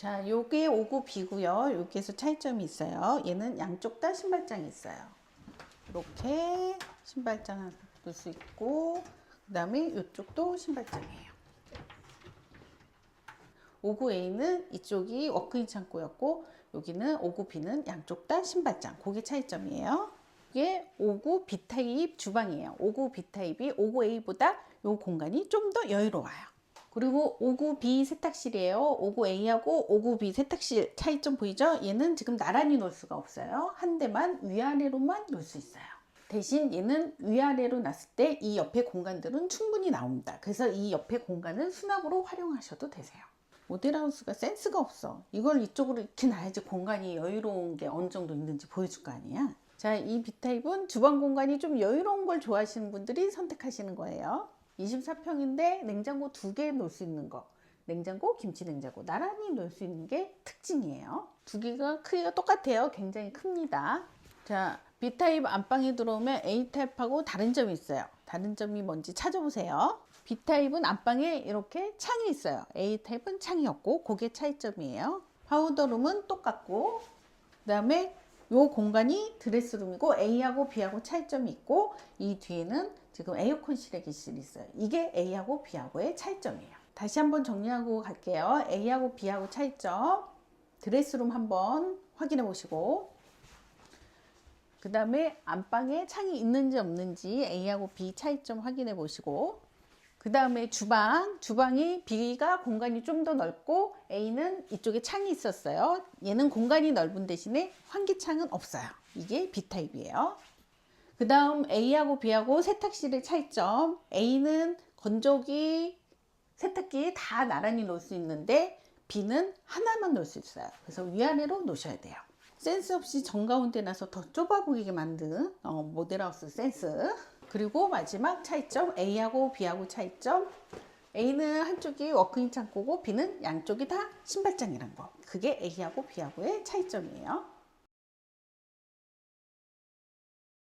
자, 요게 5구 B고요. 여기에서 차이점이 있어요. 얘는 양쪽 다 신발장이 있어요. 이렇게 신발장 넣을 수 있고 그 다음에 이쪽도 신발장이에요. 59A는 이쪽이 워크인 창고였고 여기는 59B는 양쪽 다 신발장. 그게 차이점이에요. 이게 59B 타입 주방이에요. 59B 타입이 59A보다 요 공간이 좀 더 여유로워요. 그리고 59B 세탁실이에요. 59A하고 59B 세탁실 차이점 보이죠? 얘는 지금 나란히 놓을 수가 없어요. 한 대만 위아래로만 놓을 수 있어요. 대신 얘는 위아래로 놨을 때 이 옆에 공간들은 충분히 나옵니다. 그래서 이 옆에 공간을 수납으로 활용하셔도 되세요. 모델하우스가 센스가 없어. 이걸 이쪽으로 이렇게 놔야지 공간이 여유로운 게 어느 정도 있는지 보여줄 거 아니야. 자, 이 B타입은 주방 공간이 좀 여유로운 걸 좋아하시는 분들이 선택하시는 거예요. 24평인데 냉장고 두 개 놓을 수 있는 거. 냉장고, 김치 냉장고 나란히 놓을 수 있는 게 특징이에요. 두 개가 크기가 똑같아요. 굉장히 큽니다. 자, B타입 안방에 들어오면 A타입하고 다른 점이 있어요. 다른 점이 뭔지 찾아보세요. B타입은 안방에 이렇게 창이 있어요. A타입은 창이 없고 그게 차이점이에요. 파우더룸은 똑같고 그 다음에 요 공간이 드레스룸이고 A하고 B하고 차이점이 있고 이 뒤에는 지금 에어컨 실외기실이 있어요. 이게 A하고 B하고의 차이점이에요. 다시 한번 정리하고 갈게요. A하고 B하고 차이점 드레스룸 한번 확인해 보시고 그 다음에 안방에 창이 있는지 없는지 A하고 B 차이점 확인해 보시고 그 다음에 주방, 주방이 B가 공간이 좀 더 넓고 A는 이쪽에 창이 있었어요. 얘는 공간이 넓은 대신에 환기창은 없어요. 이게 B타입이에요. 그 다음 A하고 B하고 세탁실의 차이점. A는 건조기, 세탁기 다 나란히 놓을 수 있는데 B는 하나만 놓을 수 있어요. 그래서 위아래로 놓으셔야 돼요. 센스 없이 정가운데 나서 더 좁아 보이게 만든 어, 모델하우스 센스. 그리고 마지막 차이점 A하고 B하고 차이점 A는 한쪽이 워크인 창고고 B는 양쪽이 다 신발장이란 거. 그게 A하고 B하고의 차이점이에요.